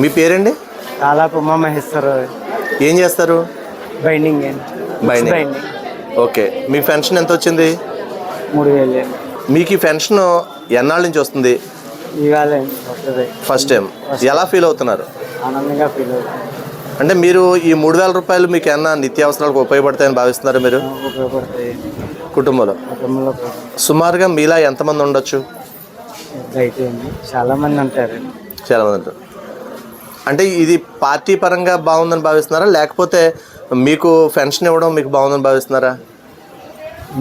మీ పేరండి? దాదాపు ఉమా మహేశ్వర ఏం చేస్తారు? Binding binding. ఓకే. మీ పెన్షన్ ఎంత వచ్చింది మూడు వేలు మీకు ఈ పెన్షన్ ఎన్నాళ్ళ నుంచి వస్తుంది? ఇవాళ ఫస్ట్ టైం. ఎలా ఫీల్ అవుతున్నారు? ఆనందంగా ఫీల్ అవుతుంది అంటే మీరు ఈ మూడు వేల రూపాయలు మీకు ఏమన్నా నిత్యావసరాలకు ఉపయోగపడతాయని భావిస్తున్నారు మీరు? ఉపయోగపడతాయి. కుటుంబంలో. కుటుంబంలో సుమారుగా మీలా ఎంతమంది ఉండొచ్చు? అయితే చాలా మంది ఉంటారండి చాలా మంది ఉంటారు. అంటే ఇది పార్టీ పరంగా బాగుందని భావిస్తున్నారా? లేకపోతే మీకు పెన్షన్ ఇవ్వడం మీకు బాగుందని భావిస్తున్నారా?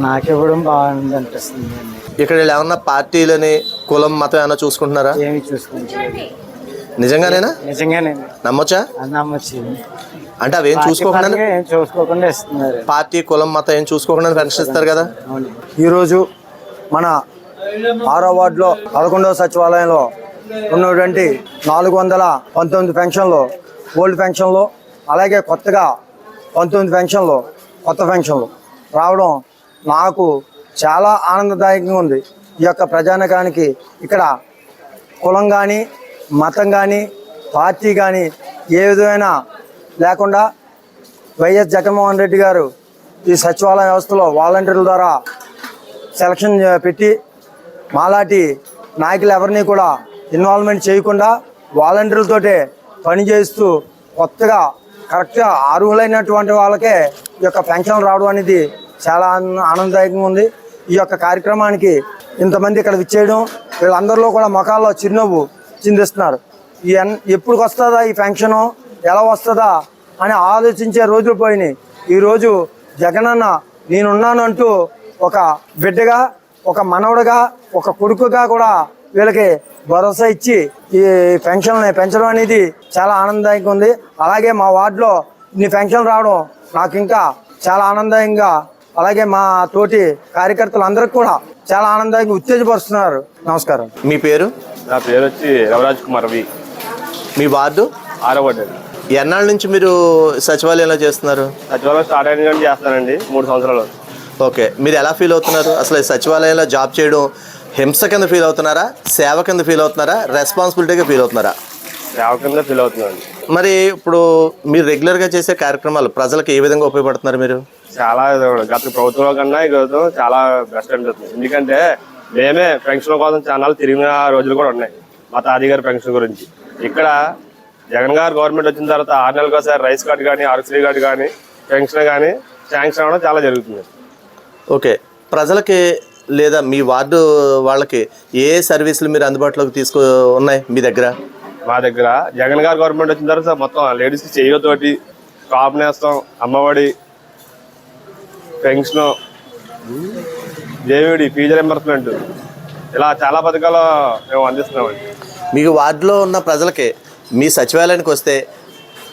నాకు ఇవ్వడం బాగుంది అనిపిస్తుంది ఇక్కడ వీళ్ళు ఏమన్నా పార్టీలని కులం మతం ఏమైనా చూసుకుంటున్నారా? ఏమి నిజంగానేనా? నిజంగానండి నమ్మొచ్చా? అంటే అవి ఏం చూసుకోకుండా ఏం చూసుకోకుండా ఇస్తున్నారు. పార్టీ కులం మతం ఏం చూసుకోకుండా పెన్షన్ ఇస్తారు కదా? అవును. ఈరోజు మన ఆరో వార్డులో పదకొండవ సచివాలయంలో ఉన్నటువంటి నాలుగు వందల పంతొమ్మిది పెన్షన్లు ఓల్డ్ పెన్షన్లు అలాగే కొత్తగా పంతొమ్మిది పెన్షన్లు కొత్త పెన్షన్లు. రావడం నాకు చాలా ఆనందదాయకంగా ఉంది. ఈ యొక్క ప్రజానకానికి ఇక్కడ కులం కానీ మతం కానీ పార్టీ కానీ ఏ విధమైన లేకుండా వైఎస్ జగన్మోహన్ రెడ్డి గారు ఈ సచివాలయ వ్యవస్థలో వాలంటీర్ల ద్వారా సెలక్షన్ పెట్టి మాలాటి నాయకులు ఎవరిని కూడా ఇన్వాల్వ్మెంట్ చేయకుండా వాలంటీర్లతోటే పనిచేస్తూ కొత్తగా కరెక్ట్గా అర్హులైనటువంటి వాళ్ళకే ఈ యొక్క పెన్షన్ రావడం అనేది చాలా ఆనంద- ఆనందదాయకంగా ఉంది. ఈ యొక్క కార్యక్రమానికి ఇంతమంది ఇక్కడ విచ్చేయడం వీళ్ళందరిలో కూడా ముఖాల్లో చిరునవ్వు చిందిస్తున్నారు. ఈ ఎన్- ఎప్పుడు వస్తుందా ఈ పెన్షను ఎలా వస్తుందా అని ఆలోచించే రోజులు పోయినాయి. ఈరోజు జగనన్న నేనున్నాను అంటూ ఒక బిడ్డగా ఒక మనవడుగా ఒక కొడుకుగా కూడా వీళ్ళకి భరోసా ఇచ్చి ఈ పెన్షన్ని పెంచడం అనేది చాలా ఆనందదాయకంగా ఉంది. అలాగే మా వార్డులో ఇన్ని పెన్షన్ రావడం నాకు ఇంకా చాలా ఆనందదాయంగా అలాగే మా తోటి కార్యకర్తలందరికీ కూడా చాలా ఆనందంగా ఉత్తేజపరుస్తున్నారు. నమస్కారం. మీ పేరు? నా పేరు వచ్చి రవిరాజ్ కుమార్ వి. మీ వార్డు? ఆరో వార్డు. ఎన్నాళ్ళ నుంచి మీరు సచివాలయంలో చేస్తున్నారు? సచివాలయం స్టార్ట్ అయిన చేస్తానండి మూడు సంవత్సరాలు. ఓకే. మీరు ఎలా ఫీల్ అవుతున్నారు? అసలు ఈ సచివాలయంలో జాబ్ చేయడం హింస కింద ఫీల్ అవుతున్నారా? సేవ కింద ఫీల్ అవుతున్నారా? రెస్పాన్సిబిలిటీగా ఫీల్ అవుతున్నారా? సేవ కింద ఫీల్ అవుతున్నానండి మరి ఇప్పుడు మీరు రెగ్యులర్గా చేసే కార్యక్రమాలు ప్రజలకు ఏ విధంగా ఉపయోగపడుతున్నారు మీరు? చాలా గత ప్రభుత్వంలో కన్నా ఈ ప్రభుత్వం చాలా బెస్ట్ అనిపిస్తుంది ఎందుకంటే మేమే పెన్షన్ కోసం చాలా తిరిగిన రోజులు కూడా ఉన్నాయి. మా తాతయ్య గారి పెన్షన్ గురించి. ఇక్కడ జగన్ గారు గవర్నమెంట్ వచ్చిన తర్వాత ఆరు నెలలకు ఒకసారి రైస్ కార్డు కానీ ఆరోగ్యశ్రీ కార్డు కానీ పెన్షన్ కానీ శాంక్షన్ అవ్వడం చాలా జరుగుతుంది. ఓకే ప్రజలకి లేదా మీ వార్డు వాళ్ళకి ఏ సర్వీసులు మీరు అందుబాటులోకి తీసుకు ఉన్నాయి మీ దగ్గర? మా దగ్గర జగన్ గారు గవర్నమెంట్ వచ్చిన తర్వాత మొత్తం లేడీస్ చేయతోటి కాపు నేస్తాం అమ్మఒడి పెన్షన్ దేవుడి ఫీజు రింబర్స్మెంట్ ఇలా చాలా పథకాలు మేము అందిస్తున్నామండి. మీకు వార్డులో ఉన్న ప్రజలకి మీ సచివాలయానికి వస్తే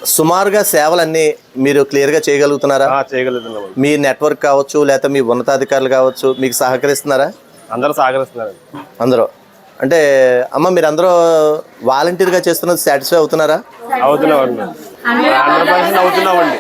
సుమారుగా సేవలన్నీ మీరు క్లియర్గా చేయగలుగుతున్నారా? ఆ, చేయగలుగుతున్నామండి. మీ నెట్వర్క్ కావచ్చు లేకపోతే మీ ఉన్నతాధికారులు కావచ్చు మీకు సహకరిస్తున్నారా? అందరూ సహకరిస్తున్నారండి అందరూ. అంటే అమ్మ మీరు అందరూ వాలంటీర్గా చేస్తున్నది సాటిస్ఫై అవుతున్నారా? పర్సెంట్ అవుతున్నామండి.